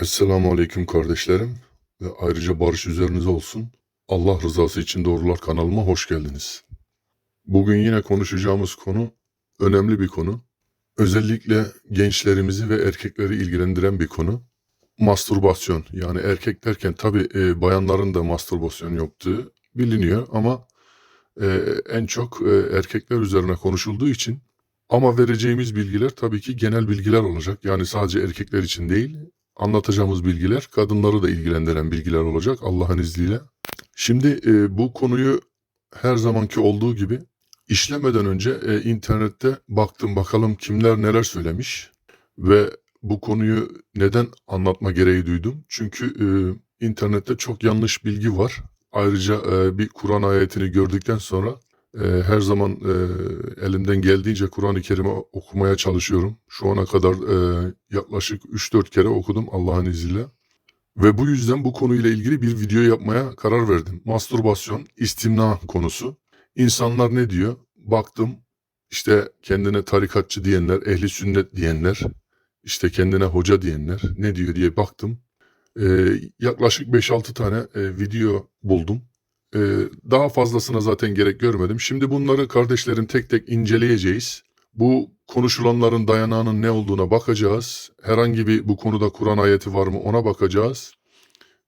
Esselamu Aleyküm kardeşlerim ve ayrıca barış üzerinize olsun. Allah rızası için Doğrular kanalıma hoş geldiniz. Bugün yine konuşacağımız konu önemli bir konu. Özellikle gençlerimizi ve erkekleri ilgilendiren bir konu. Mastürbasyon yani erkek derken tabi bayanların da mastürbasyon yaptığı biliniyor ama e, en çok e, erkekler üzerine konuşulduğu için ama vereceğimiz bilgiler tabii ki genel bilgiler olacak. Yani sadece erkekler için değil, anlatacağımız bilgiler kadınları da ilgilendiren bilgiler olacak Allah'ın izniyle. Şimdi e, bu konuyu her zamanki olduğu gibi işlemeden önce e, internette baktım bakalım kimler neler söylemiş ve bu konuyu neden anlatma gereği duydum. Çünkü e, internette çok yanlış bilgi var. Ayrıca e, bir Kur'an ayetini gördükten sonra e, her zaman e, elimden geldiğince Kur'an-ı Kerim'i okumaya çalışıyorum. Şu ana kadar e, yaklaşık 3-4 kere okudum Allah'ın izniyle. Ve bu yüzden bu konuyla ilgili bir video yapmaya karar verdim. Mastürbasyon, istimna konusu. İnsanlar ne diyor? Baktım işte kendine tarikatçı diyenler, ehli sünnet diyenler, işte kendine hoca diyenler ne diyor diye baktım. Ee, yaklaşık 5-6 tane e, video buldum. Ee, daha fazlasına zaten gerek görmedim. Şimdi bunları kardeşlerim tek tek inceleyeceğiz. Bu konuşulanların dayanağının ne olduğuna bakacağız. Herhangi bir bu konuda Kur'an ayeti var mı ona bakacağız.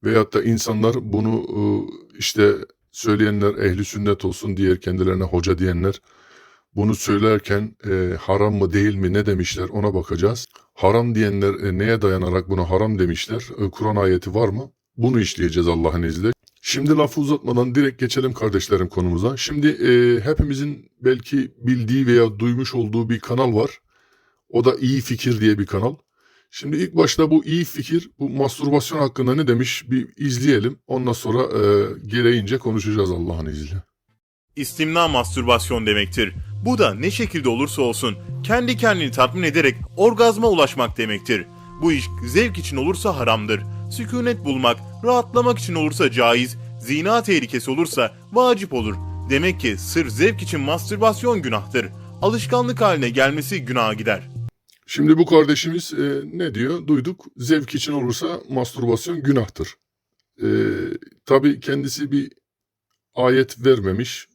Veyahut da insanlar bunu e, işte söyleyenler ehli sünnet olsun diğer kendilerine hoca diyenler bunu söylerken e, haram mı değil mi ne demişler ona bakacağız. Haram diyenler e, neye dayanarak buna haram demişler? E, Kur'an ayeti var mı? Bunu işleyeceğiz Allah'ın izniyle. Şimdi lafı uzatmadan direkt geçelim kardeşlerim konumuza. Şimdi e, hepimizin belki bildiği veya duymuş olduğu bir kanal var. O da iyi Fikir diye bir kanal. Şimdi ilk başta bu iyi fikir, bu mastürbasyon hakkında ne demiş bir izleyelim. Ondan sonra e, gereğince konuşacağız Allah'ın izniyle. İstimna mastürbasyon demektir. Bu da ne şekilde olursa olsun kendi kendini tatmin ederek orgazma ulaşmak demektir. Bu iş zevk için olursa haramdır. Sükunet bulmak, rahatlamak için olursa caiz, zina tehlikesi olursa vacip olur. Demek ki sırf zevk için mastürbasyon günahtır. Alışkanlık haline gelmesi günaha gider. Şimdi bu kardeşimiz e, ne diyor? Duyduk. Zevk için olursa mastürbasyon günahtır. E, tabii kendisi bir ayet vermemiş.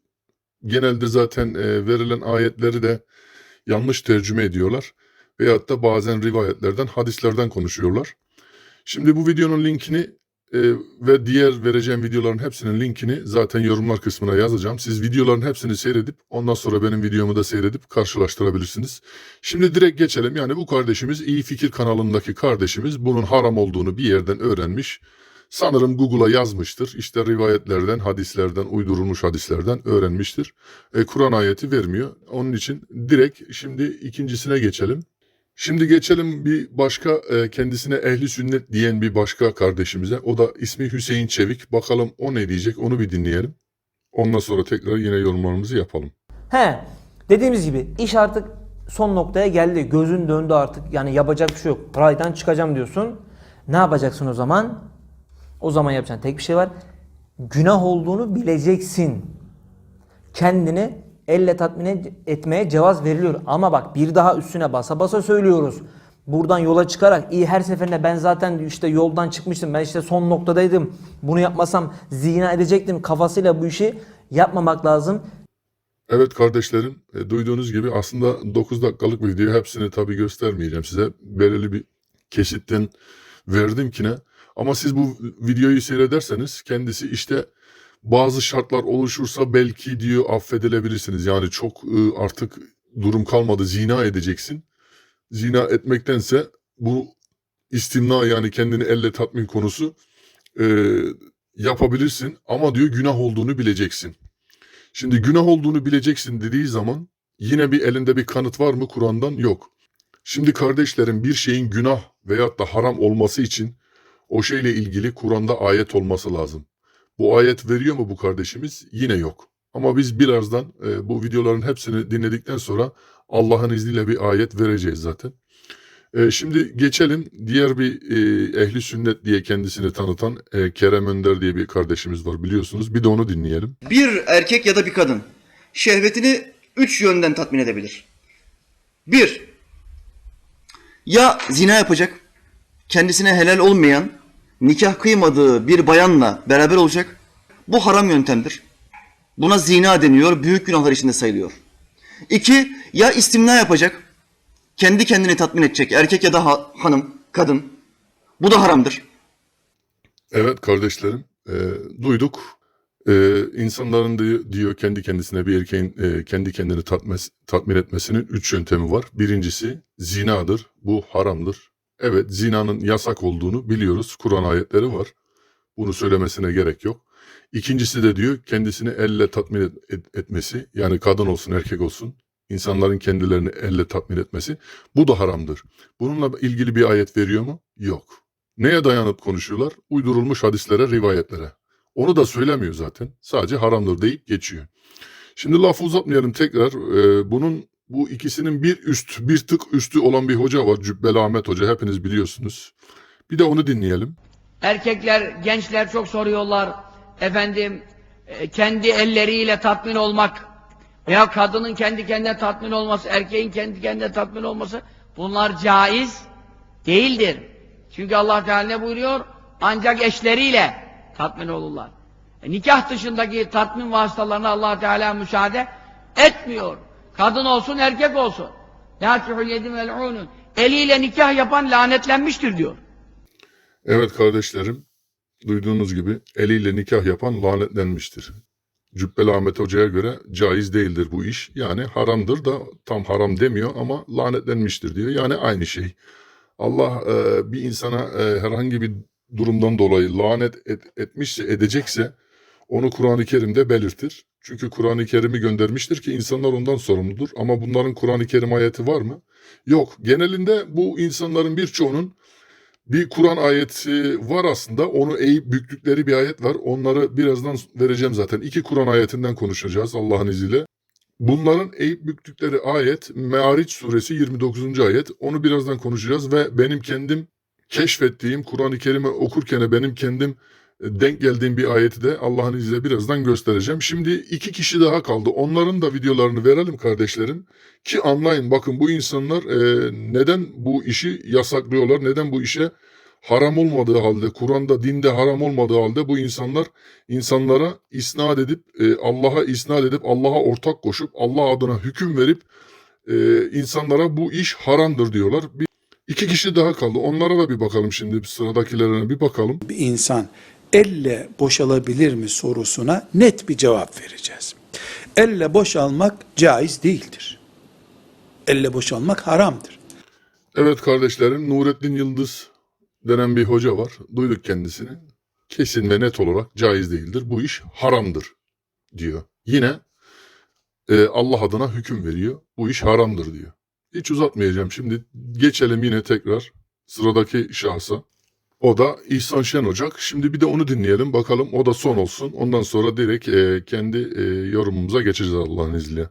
Genelde zaten e, verilen ayetleri de yanlış tercüme ediyorlar. Veyahut da bazen rivayetlerden, hadislerden konuşuyorlar. Şimdi bu videonun linkini e, ve diğer vereceğim videoların hepsinin linkini zaten yorumlar kısmına yazacağım. Siz videoların hepsini seyredip ondan sonra benim videomu da seyredip karşılaştırabilirsiniz. Şimdi direkt geçelim. Yani bu kardeşimiz İyi Fikir kanalındaki kardeşimiz bunun haram olduğunu bir yerden öğrenmiş. Sanırım Google'a yazmıştır. İşte rivayetlerden, hadislerden, uydurulmuş hadislerden öğrenmiştir. E, Kur'an ayeti vermiyor. Onun için direkt şimdi ikincisine geçelim. Şimdi geçelim bir başka e, kendisine ehli sünnet diyen bir başka kardeşimize. O da ismi Hüseyin Çevik. Bakalım o ne diyecek onu bir dinleyelim. Ondan sonra tekrar yine yorumlarımızı yapalım. He, dediğimiz gibi iş artık son noktaya geldi. Gözün döndü artık. Yani yapacak bir şey yok. Raydan çıkacağım diyorsun. Ne yapacaksın o zaman? O zaman yapacağın tek bir şey var. Günah olduğunu bileceksin. Kendini elle tatmin et- etmeye cevaz veriliyor. Ama bak bir daha üstüne basa basa söylüyoruz. Buradan yola çıkarak iyi her seferinde ben zaten işte yoldan çıkmıştım. Ben işte son noktadaydım. Bunu yapmasam zina edecektim kafasıyla bu işi yapmamak lazım. Evet kardeşlerim, e, duyduğunuz gibi aslında 9 dakikalık bir video. Hepsini tabii göstermeyeceğim size. Belirli bir kesitten verdim ki ne. Ama siz bu videoyu seyrederseniz kendisi işte bazı şartlar oluşursa belki diyor affedilebilirsiniz. Yani çok e, artık durum kalmadı zina edeceksin. Zina etmektense bu istimna yani kendini elle tatmin konusu e, yapabilirsin. Ama diyor günah olduğunu bileceksin. Şimdi günah olduğunu bileceksin dediği zaman yine bir elinde bir kanıt var mı Kur'an'dan? Yok. Şimdi kardeşlerim bir şeyin günah veyahut da haram olması için o şeyle ilgili Kur'an'da ayet olması lazım. Bu ayet veriyor mu bu kardeşimiz? Yine yok. Ama biz birazdan e, bu videoların hepsini dinledikten sonra Allah'ın izniyle bir ayet vereceğiz zaten. E, şimdi geçelim diğer bir e, ehli sünnet diye kendisini tanıtan e, Kerem Önder diye bir kardeşimiz var biliyorsunuz. Bir de onu dinleyelim. Bir erkek ya da bir kadın şehvetini üç yönden tatmin edebilir. Bir, ya zina yapacak kendisine helal olmayan, nikah kıymadığı bir bayanla beraber olacak. Bu haram yöntemdir. Buna zina deniyor, büyük günahlar içinde sayılıyor. İki, ya istimna yapacak, kendi kendini tatmin edecek erkek ya da ha- hanım, kadın. Bu da haramdır. Evet kardeşlerim, e, duyduk. E, insanların diyor, diyor kendi kendisine bir erkeğin e, kendi kendini tatmes, tatmin etmesinin üç yöntemi var. Birincisi zinadır, bu haramdır. Evet, zinanın yasak olduğunu biliyoruz. Kur'an ayetleri var. Bunu söylemesine gerek yok. İkincisi de diyor kendisini elle tatmin et- et- etmesi, yani kadın olsun erkek olsun, insanların kendilerini elle tatmin etmesi, bu da haramdır. Bununla ilgili bir ayet veriyor mu? Yok. Neye dayanıp konuşuyorlar? Uydurulmuş hadislere, rivayetlere. Onu da söylemiyor zaten. Sadece haramdır deyip geçiyor. Şimdi lafı uzatmayalım tekrar. Ee, bunun bu ikisinin bir üst, bir tık üstü olan bir hoca var. Cübbeli Ahmet Hoca. Hepiniz biliyorsunuz. Bir de onu dinleyelim. Erkekler, gençler çok soruyorlar. Efendim, e, kendi elleriyle tatmin olmak veya kadının kendi kendine tatmin olması, erkeğin kendi kendine tatmin olması bunlar caiz değildir. Çünkü Allah Teala ne buyuruyor? Ancak eşleriyle tatmin olurlar. E, nikah dışındaki tatmin vasıtalarına Allah Teala müsaade etmiyor. Kadın olsun, erkek olsun. Nâkihul yedim vel'ûnun. Eliyle nikah yapan lanetlenmiştir diyor. Evet kardeşlerim. Duyduğunuz gibi eliyle nikah yapan lanetlenmiştir. Cübbeli Ahmet Hoca'ya göre caiz değildir bu iş. Yani haramdır da tam haram demiyor ama lanetlenmiştir diyor. Yani aynı şey. Allah e, bir insana e, herhangi bir durumdan dolayı lanet et- etmişse, edecekse onu Kur'an-ı Kerim'de belirtir. Çünkü Kur'an-ı Kerim'i göndermiştir ki insanlar ondan sorumludur. Ama bunların Kur'an-ı Kerim ayeti var mı? Yok. Genelinde bu insanların birçoğunun bir Kur'an ayeti var aslında. Onu eğip büktükleri bir ayet var. Onları birazdan vereceğim zaten. İki Kur'an ayetinden konuşacağız Allah'ın izniyle. Bunların eğip büktükleri ayet Me'ariç suresi 29. ayet. Onu birazdan konuşacağız ve benim kendim keşfettiğim Kur'an-ı Kerim'i okurken benim kendim denk geldiğim bir ayeti de Allah'ın izniyle birazdan göstereceğim. Şimdi iki kişi daha kaldı. Onların da videolarını verelim kardeşlerim. Ki anlayın bakın bu insanlar e, neden bu işi yasaklıyorlar, neden bu işe haram olmadığı halde, Kur'an'da, dinde haram olmadığı halde bu insanlar insanlara isnat edip, e, Allah'a isnat edip, Allah'a ortak koşup, Allah adına hüküm verip e, insanlara bu iş haramdır diyorlar. Bir, iki kişi daha kaldı. Onlara da bir bakalım şimdi sıradakilerine bir bakalım. bir insan elle boşalabilir mi sorusuna net bir cevap vereceğiz. Elle boşalmak caiz değildir. Elle boşalmak haramdır. Evet kardeşlerim Nurettin Yıldız denen bir hoca var. Duyduk kendisini. Kesin ve net olarak caiz değildir. Bu iş haramdır diyor. Yine e, Allah adına hüküm veriyor. Bu iş haramdır diyor. Hiç uzatmayacağım. Şimdi geçelim yine tekrar sıradaki şahsa. O da İhsan Şen Ocak. Şimdi bir de onu dinleyelim. Bakalım o da son olsun. Ondan sonra direkt e, kendi e, yorumumuza geçeceğiz Allah'ın izniyle.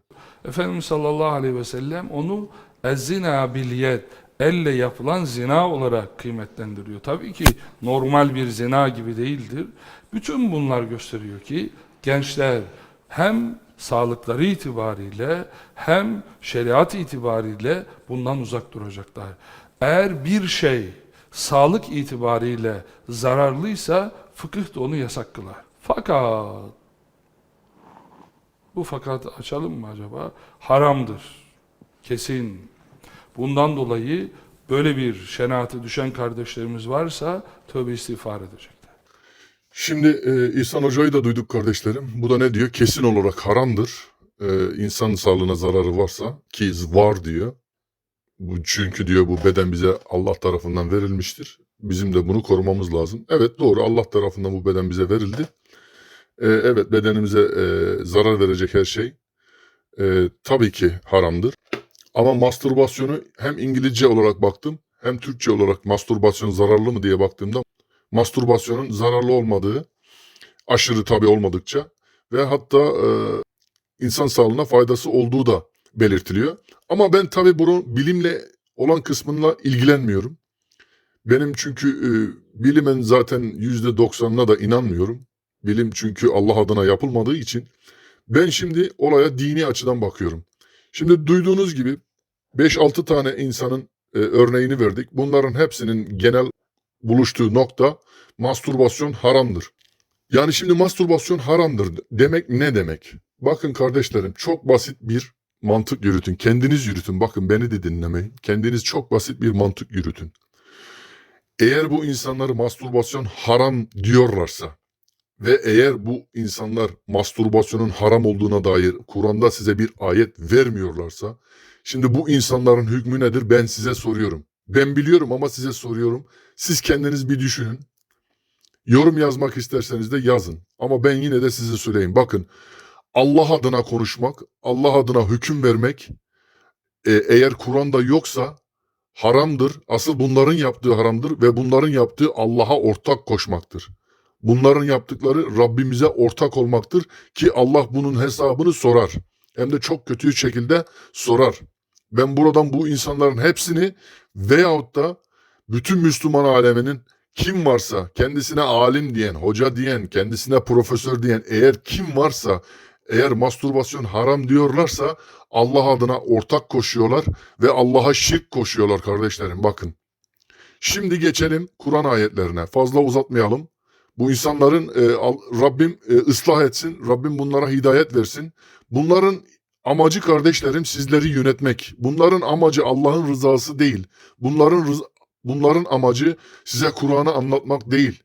Efendimiz sallallahu aleyhi ve sellem onu ezzina bil yed elle yapılan zina olarak kıymetlendiriyor. Tabii ki normal bir zina gibi değildir. Bütün bunlar gösteriyor ki gençler hem sağlıkları itibariyle hem şeriat itibariyle bundan uzak duracaklar. Eğer bir şey sağlık itibariyle zararlıysa fıkıh da onu yasak kılar. Fakat bu fakat açalım mı acaba? Haramdır. Kesin. Bundan dolayı böyle bir şenaate düşen kardeşlerimiz varsa tövbe istiğfar edecekler. Şimdi e, İhsan Hoca'yı da duyduk kardeşlerim. Bu da ne diyor? Kesin olarak haramdır. E, insan sağlığına zararı varsa ki var diyor. Bu çünkü diyor bu beden bize Allah tarafından verilmiştir. Bizim de bunu korumamız lazım. Evet doğru Allah tarafından bu beden bize verildi. E, evet bedenimize e, zarar verecek her şey e, tabii ki haramdır. Ama mastürbasyonu hem İngilizce olarak baktım hem Türkçe olarak mastürbasyon zararlı mı diye baktığımda mastürbasyonun zararlı olmadığı, aşırı tabi olmadıkça ve hatta e, insan sağlığına faydası olduğu da belirtiliyor. Ama ben tabi bunu bilimle olan kısmıyla ilgilenmiyorum. Benim çünkü e, bilimin zaten yüzde doksanına da inanmıyorum. Bilim çünkü Allah adına yapılmadığı için ben şimdi olaya dini açıdan bakıyorum. Şimdi duyduğunuz gibi 5-6 tane insanın e, örneğini verdik. Bunların hepsinin genel buluştuğu nokta mastürbasyon haramdır. Yani şimdi mastürbasyon haramdır demek ne demek? Bakın kardeşlerim çok basit bir mantık yürütün. Kendiniz yürütün. Bakın beni de dinlemeyin. Kendiniz çok basit bir mantık yürütün. Eğer bu insanları mastürbasyon haram diyorlarsa ve eğer bu insanlar mastürbasyonun haram olduğuna dair Kur'an'da size bir ayet vermiyorlarsa şimdi bu insanların hükmü nedir ben size soruyorum. Ben biliyorum ama size soruyorum. Siz kendiniz bir düşünün. Yorum yazmak isterseniz de yazın. Ama ben yine de size söyleyeyim. Bakın Allah adına konuşmak, Allah adına hüküm vermek e, eğer Kur'an'da yoksa haramdır. Asıl bunların yaptığı haramdır ve bunların yaptığı Allah'a ortak koşmaktır. Bunların yaptıkları Rabbimize ortak olmaktır ki Allah bunun hesabını sorar. Hem de çok kötü şekilde sorar. Ben buradan bu insanların hepsini veyahut da bütün Müslüman aleminin kim varsa kendisine alim diyen, hoca diyen, kendisine profesör diyen eğer kim varsa eğer mastürbasyon haram diyorlarsa Allah adına ortak koşuyorlar ve Allah'a şirk koşuyorlar kardeşlerim bakın. Şimdi geçelim Kur'an ayetlerine. Fazla uzatmayalım. Bu insanların e, Rabbim e, ıslah etsin. Rabbim bunlara hidayet versin. Bunların amacı kardeşlerim sizleri yönetmek. Bunların amacı Allah'ın rızası değil. Bunların rız- bunların amacı size Kur'an'ı anlatmak değil.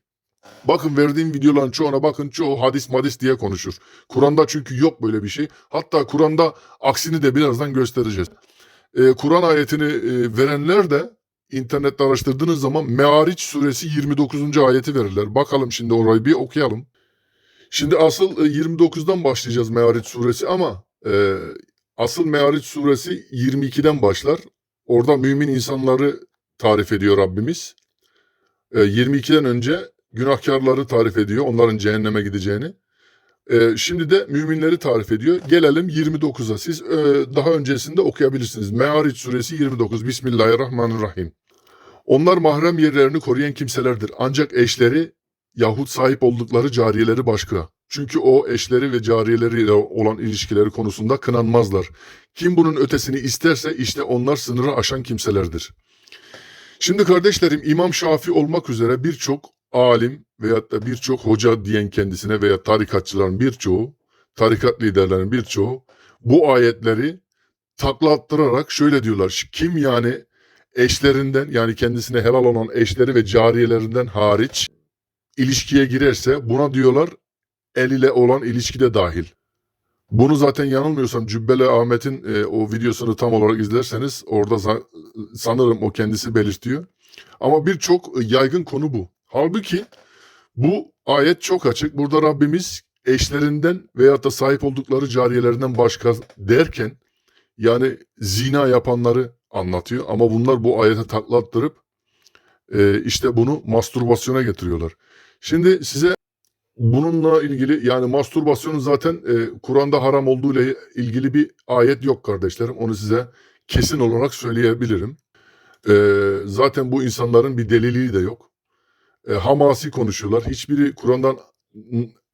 Bakın verdiğim videoların çoğuna bakın çoğu hadis madis diye konuşur. Kur'an'da çünkü yok böyle bir şey. Hatta Kur'an'da aksini de birazdan göstereceğiz. Ee, Kur'an ayetini e, verenler de internette araştırdığınız zaman Meariç suresi 29. ayeti verirler. Bakalım şimdi orayı bir okuyalım. Şimdi asıl e, 29'dan başlayacağız Meariç suresi ama e, asıl Meariç suresi 22'den başlar. Orada mümin insanları tarif ediyor Rabbimiz. E, 22'den önce günahkarları tarif ediyor. Onların cehenneme gideceğini. Ee, şimdi de müminleri tarif ediyor. Gelelim 29'a. Siz e, daha öncesinde okuyabilirsiniz. Me'ariç suresi 29. Bismillahirrahmanirrahim. Onlar mahrem yerlerini koruyan kimselerdir. Ancak eşleri yahut sahip oldukları cariyeleri başka. Çünkü o eşleri ve cariyeleriyle olan ilişkileri konusunda kınanmazlar. Kim bunun ötesini isterse işte onlar sınırı aşan kimselerdir. Şimdi kardeşlerim İmam Şafi olmak üzere birçok alim veyahut da birçok hoca diyen kendisine veya tarikatçıların birçoğu, tarikat liderlerinin birçoğu bu ayetleri takla attırarak şöyle diyorlar. Kim yani eşlerinden yani kendisine helal olan eşleri ve cariyelerinden hariç ilişkiye girerse buna diyorlar el ile olan ilişki de dahil. Bunu zaten yanılmıyorsam Cübbeli Ahmet'in e, o videosunu tam olarak izlerseniz orada sanırım o kendisi belirtiyor. Ama birçok yaygın konu bu. Halbuki bu ayet çok açık. Burada Rabbimiz eşlerinden veyahut da sahip oldukları cariyelerinden başka derken yani zina yapanları anlatıyor. Ama bunlar bu ayete taklattırıp e, işte bunu mastürbasyona getiriyorlar. Şimdi size bununla ilgili yani mastürbasyonun zaten e, Kur'an'da haram olduğu ile ilgili bir ayet yok kardeşlerim. Onu size kesin olarak söyleyebilirim. E, zaten bu insanların bir deliliği de yok. E, hamasi konuşuyorlar. Hiçbiri Kur'an'dan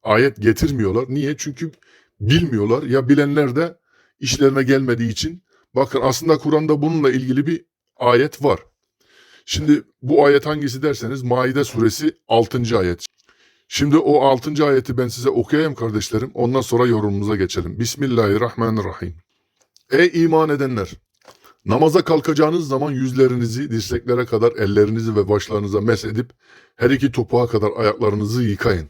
ayet getirmiyorlar. Niye? Çünkü bilmiyorlar. Ya bilenler de işlerine gelmediği için. Bakın aslında Kur'an'da bununla ilgili bir ayet var. Şimdi bu ayet hangisi derseniz Maide suresi 6. ayet. Şimdi o 6. ayeti ben size okuyayım kardeşlerim. Ondan sonra yorumumuza geçelim. Bismillahirrahmanirrahim. Ey iman edenler! Namaza kalkacağınız zaman yüzlerinizi dirseklere kadar ellerinizi ve başlarınıza mesedip her iki topuğa kadar ayaklarınızı yıkayın.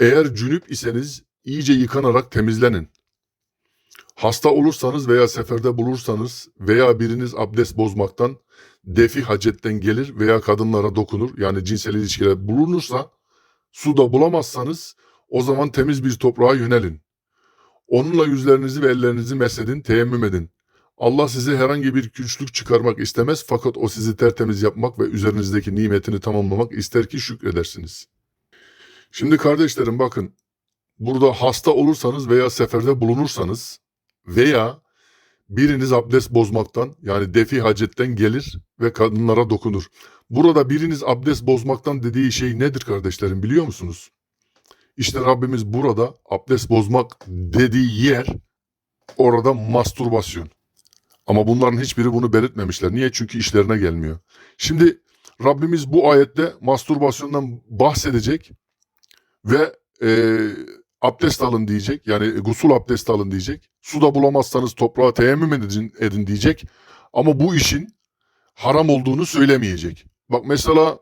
Eğer cünüp iseniz iyice yıkanarak temizlenin. Hasta olursanız veya seferde bulursanız veya biriniz abdest bozmaktan, defi hacetten gelir veya kadınlara dokunur yani cinsel ilişkiler bulunursa, suda bulamazsanız o zaman temiz bir toprağa yönelin. Onunla yüzlerinizi ve ellerinizi mesedin, teyemmüm edin. Allah size herhangi bir güçlük çıkarmak istemez fakat o sizi tertemiz yapmak ve üzerinizdeki nimetini tamamlamak ister ki şükredersiniz. Şimdi kardeşlerim bakın burada hasta olursanız veya seferde bulunursanız veya biriniz abdest bozmaktan yani defi hacetten gelir ve kadınlara dokunur. Burada biriniz abdest bozmaktan dediği şey nedir kardeşlerim biliyor musunuz? İşte Rabbimiz burada abdest bozmak dediği yer orada mastürbasyon. Ama bunların hiçbiri bunu belirtmemişler. Niye? Çünkü işlerine gelmiyor. Şimdi Rabbimiz bu ayette mastürbasyondan bahsedecek ve e, abdest alın diyecek. Yani gusül abdesti alın diyecek. Su da bulamazsanız toprağa teyemmüm edin, edin diyecek. Ama bu işin haram olduğunu söylemeyecek. Bak mesela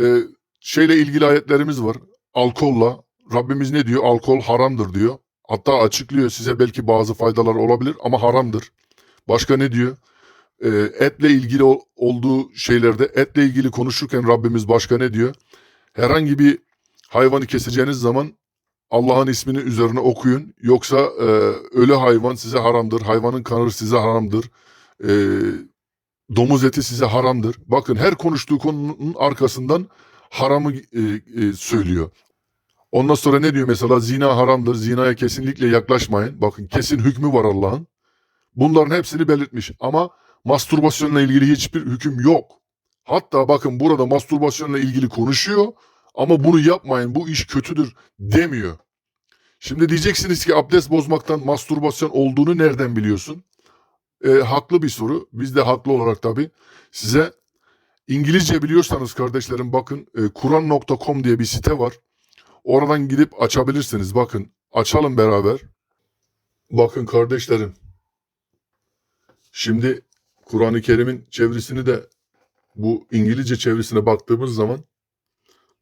e, şeyle ilgili ayetlerimiz var. Alkolla. Rabbimiz ne diyor? Alkol haramdır diyor. Hatta açıklıyor size belki bazı faydalar olabilir ama haramdır. Başka ne diyor? Ee, etle ilgili ol- olduğu şeylerde etle ilgili konuşurken Rabbimiz başka ne diyor? Herhangi bir hayvanı keseceğiniz zaman Allah'ın ismini üzerine okuyun. Yoksa e, ölü hayvan size haramdır. Hayvanın kanı size haramdır. E, domuz eti size haramdır. Bakın her konuştuğu konunun arkasından haramı e, e, söylüyor. Ondan sonra ne diyor mesela? Zina haramdır. Zinaya kesinlikle yaklaşmayın. Bakın kesin hükmü var Allah'ın. Bunların hepsini belirtmiş. Ama mastürbasyonla ilgili hiçbir hüküm yok. Hatta bakın burada mastürbasyonla ilgili konuşuyor ama bunu yapmayın bu iş kötüdür demiyor. Şimdi diyeceksiniz ki abdest bozmaktan mastürbasyon olduğunu nereden biliyorsun? E, haklı bir soru. Biz de haklı olarak tabii. Size İngilizce biliyorsanız kardeşlerim bakın e, Kur'an.com diye bir site var. Oradan gidip açabilirsiniz. Bakın açalım beraber. Bakın kardeşlerim. Şimdi Kur'an-ı Kerim'in çevirisini de bu İngilizce çevirisine baktığımız zaman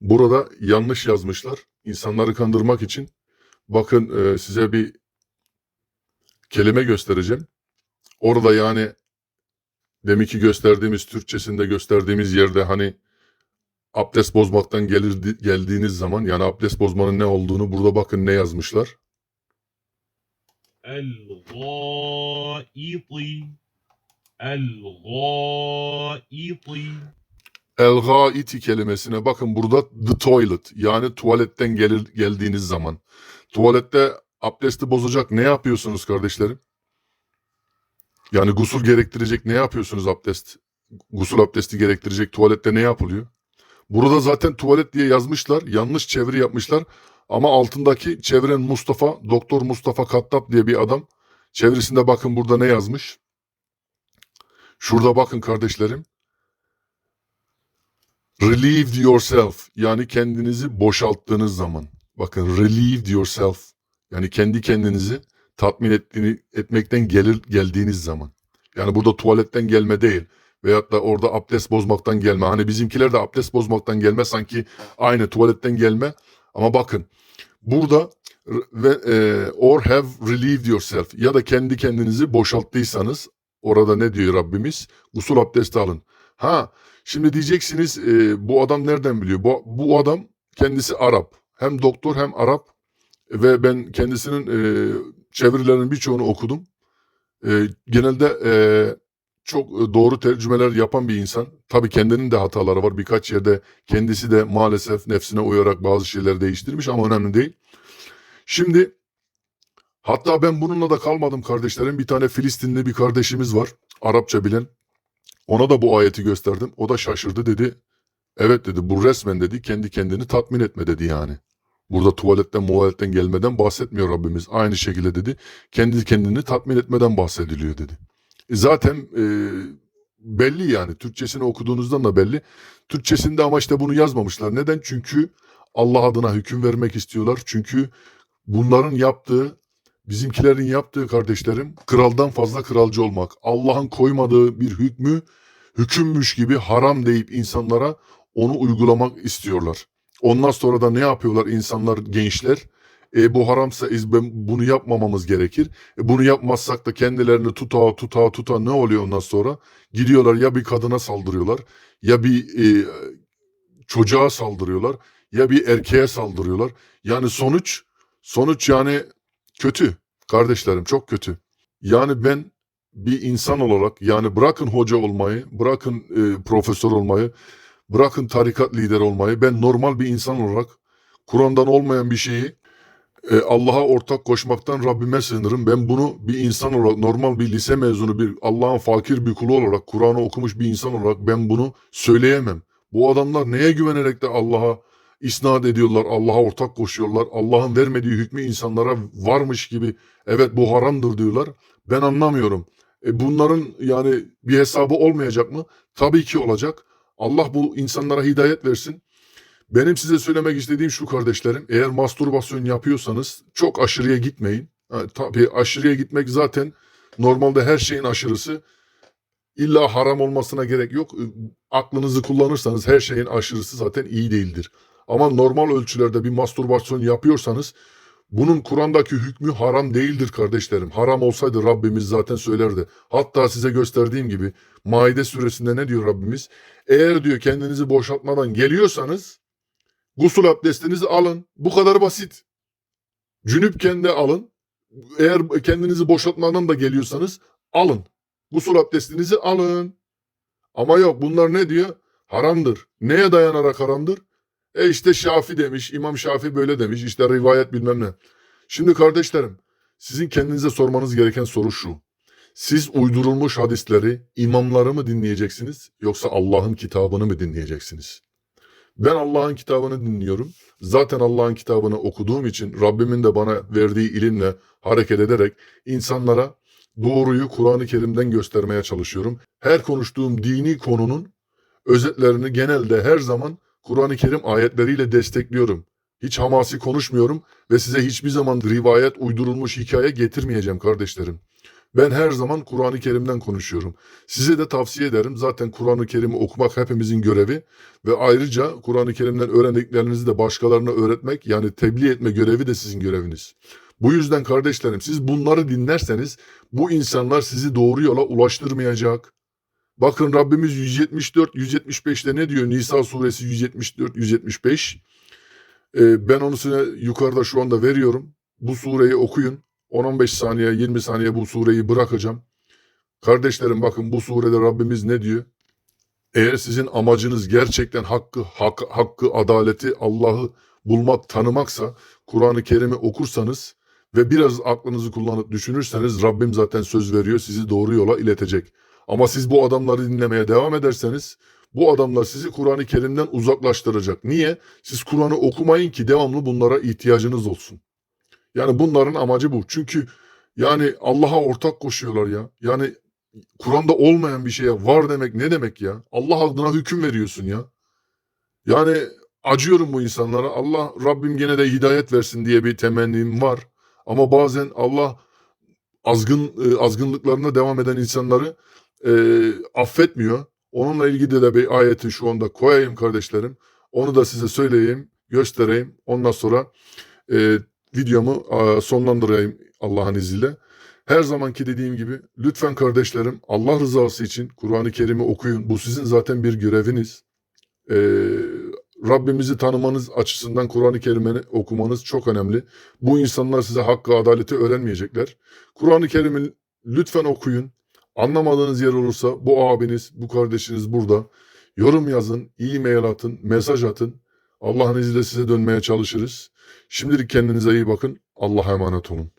burada yanlış yazmışlar. İnsanları kandırmak için. Bakın e, size bir kelime göstereceğim. Orada yani demek ki gösterdiğimiz Türkçesinde gösterdiğimiz yerde hani abdest bozmaktan gelir geldiğiniz zaman yani abdest bozmanın ne olduğunu burada bakın ne yazmışlar. El-Gâiti El-gâiti. El-gâiti kelimesine bakın burada the toilet yani tuvaletten gelir, geldiğiniz zaman. Tuvalette abdesti bozacak ne yapıyorsunuz kardeşlerim? Yani gusül gerektirecek ne yapıyorsunuz abdest? Gusül abdesti gerektirecek tuvalette ne yapılıyor? Burada zaten tuvalet diye yazmışlar. Yanlış çeviri yapmışlar. Ama altındaki çeviren Mustafa, Doktor Mustafa Kattab diye bir adam. Çevirisinde bakın burada ne yazmış? Şurada bakın kardeşlerim. Relieved yourself yani kendinizi boşalttığınız zaman. Bakın relieved yourself yani kendi kendinizi tatmin ettiğini, etmekten gelir geldiğiniz zaman. Yani burada tuvaletten gelme değil veyahut da orada abdest bozmaktan gelme. Hani bizimkiler de abdest bozmaktan gelme sanki aynı tuvaletten gelme. Ama bakın burada ve e, or have relieved yourself ya da kendi kendinizi boşalttıysanız orada ne diyor Rabbimiz? Usul abdesti alın. Ha şimdi diyeceksiniz e, bu adam nereden biliyor? Bu, bu adam kendisi Arap. Hem doktor hem Arap ve ben kendisinin e, çevirilerinin birçoğunu okudum. E, genelde e, çok doğru tercümeler yapan bir insan. Tabii kendinin de hataları var. Birkaç yerde kendisi de maalesef nefsine uyarak bazı şeyleri değiştirmiş ama önemli değil. Şimdi hatta ben bununla da kalmadım kardeşlerim. Bir tane Filistinli bir kardeşimiz var. Arapça bilen. Ona da bu ayeti gösterdim. O da şaşırdı dedi. Evet dedi bu resmen dedi kendi kendini tatmin etme dedi yani. Burada tuvaletten muvaletten gelmeden bahsetmiyor Rabbimiz. Aynı şekilde dedi kendi kendini tatmin etmeden bahsediliyor dedi. E zaten e, belli yani Türkçesini okuduğunuzdan da belli. Türkçesinde ama işte bunu yazmamışlar. Neden? Çünkü Allah adına hüküm vermek istiyorlar. Çünkü bunların yaptığı bizimkilerin yaptığı kardeşlerim kraldan fazla kralcı olmak. Allah'ın koymadığı bir hükmü hükümmüş gibi haram deyip insanlara onu uygulamak istiyorlar. Ondan sonra da ne yapıyorlar insanlar, gençler? E bu haramsa bunu yapmamamız gerekir. E bunu yapmazsak da kendilerini tuta tuta tuta ne oluyor ondan sonra? Gidiyorlar ya bir kadına saldırıyorlar ya bir e, çocuğa saldırıyorlar ya bir erkeğe saldırıyorlar. Yani sonuç sonuç yani kötü kardeşlerim çok kötü. Yani ben bir insan olarak yani bırakın hoca olmayı, bırakın e, profesör olmayı, bırakın tarikat lideri olmayı ben normal bir insan olarak Kur'an'dan olmayan bir şeyi e, Allah'a ortak koşmaktan Rabbime sığınırım. Ben bunu bir insan olarak normal bir lise mezunu bir Allah'ın fakir bir kulu olarak Kur'an'ı okumuş bir insan olarak ben bunu söyleyemem. Bu adamlar neye güvenerek de Allah'a isnat ediyorlar, Allah'a ortak koşuyorlar. Allah'ın vermediği hükmü insanlara varmış gibi evet bu haramdır diyorlar. Ben anlamıyorum. E bunların yani bir hesabı olmayacak mı? Tabii ki olacak. Allah bu insanlara hidayet versin. Benim size söylemek istediğim şu kardeşlerim. Eğer mastürbasyon yapıyorsanız çok aşırıya gitmeyin. Ha, tabii aşırıya gitmek zaten normalde her şeyin aşırısı. İlla haram olmasına gerek yok. Aklınızı kullanırsanız her şeyin aşırısı zaten iyi değildir. Ama normal ölçülerde bir mastürbasyon yapıyorsanız bunun Kur'an'daki hükmü haram değildir kardeşlerim. Haram olsaydı Rabbimiz zaten söylerdi. Hatta size gösterdiğim gibi Maide suresinde ne diyor Rabbimiz? Eğer diyor kendinizi boşaltmadan geliyorsanız gusül abdestinizi alın. Bu kadar basit. Cünüpken de alın. Eğer kendinizi boşaltmadan da geliyorsanız alın. Gusül abdestinizi alın. Ama yok bunlar ne diyor? Haramdır. Neye dayanarak haramdır? E işte Şafi demiş, İmam Şafi böyle demiş, işte rivayet bilmem ne. Şimdi kardeşlerim, sizin kendinize sormanız gereken soru şu. Siz uydurulmuş hadisleri, imamları mı dinleyeceksiniz yoksa Allah'ın kitabını mı dinleyeceksiniz? Ben Allah'ın kitabını dinliyorum. Zaten Allah'ın kitabını okuduğum için Rabbimin de bana verdiği ilimle hareket ederek insanlara doğruyu Kur'an-ı Kerim'den göstermeye çalışıyorum. Her konuştuğum dini konunun özetlerini genelde her zaman Kur'an-ı Kerim ayetleriyle destekliyorum. Hiç hamasi konuşmuyorum ve size hiçbir zaman rivayet uydurulmuş hikaye getirmeyeceğim kardeşlerim. Ben her zaman Kur'an-ı Kerim'den konuşuyorum. Size de tavsiye ederim. Zaten Kur'an-ı Kerim'i okumak hepimizin görevi ve ayrıca Kur'an-ı Kerim'den öğrendiklerinizi de başkalarına öğretmek yani tebliğ etme görevi de sizin göreviniz. Bu yüzden kardeşlerim siz bunları dinlerseniz bu insanlar sizi doğru yola ulaştırmayacak. Bakın Rabbimiz 174 175'te ne diyor? Nisa suresi 174 175. Ee, ben onu size yukarıda şu anda veriyorum. Bu sureyi okuyun. 10-15 saniye 20 saniye bu sureyi bırakacağım. Kardeşlerim bakın bu surede Rabbimiz ne diyor? Eğer sizin amacınız gerçekten hakkı, hak, hakkı, adaleti, Allah'ı bulmak, tanımaksa Kur'an-ı Kerim'i okursanız ve biraz aklınızı kullanıp düşünürseniz Rabbim zaten söz veriyor sizi doğru yola iletecek. Ama siz bu adamları dinlemeye devam ederseniz bu adamlar sizi Kur'an-ı Kerim'den uzaklaştıracak. Niye? Siz Kur'an'ı okumayın ki devamlı bunlara ihtiyacınız olsun. Yani bunların amacı bu. Çünkü yani Allah'a ortak koşuyorlar ya. Yani Kur'an'da olmayan bir şeye var demek ne demek ya? Allah adına hüküm veriyorsun ya. Yani acıyorum bu insanlara. Allah Rabbim gene de hidayet versin diye bir temennim var. Ama bazen Allah azgın e, azgınlıklarına devam eden insanları e, affetmiyor. Onunla ilgili de bir ayeti şu anda koyayım kardeşlerim. Onu da size söyleyeyim, göstereyim. Ondan sonra e, videomu e, sonlandırayım Allah'ın izniyle. Her zamanki dediğim gibi lütfen kardeşlerim Allah rızası için Kur'an-ı Kerim'i okuyun. Bu sizin zaten bir göreviniz. E, Rabbimizi tanımanız açısından Kur'an-ı Kerim'i okumanız çok önemli. Bu insanlar size hakkı, adaleti öğrenmeyecekler. Kur'an-ı Kerim'i lütfen okuyun. Anlamadığınız yer olursa bu abiniz, bu kardeşiniz burada. Yorum yazın, e-mail atın, mesaj atın. Allah'ın izniyle size dönmeye çalışırız. Şimdilik kendinize iyi bakın. Allah'a emanet olun.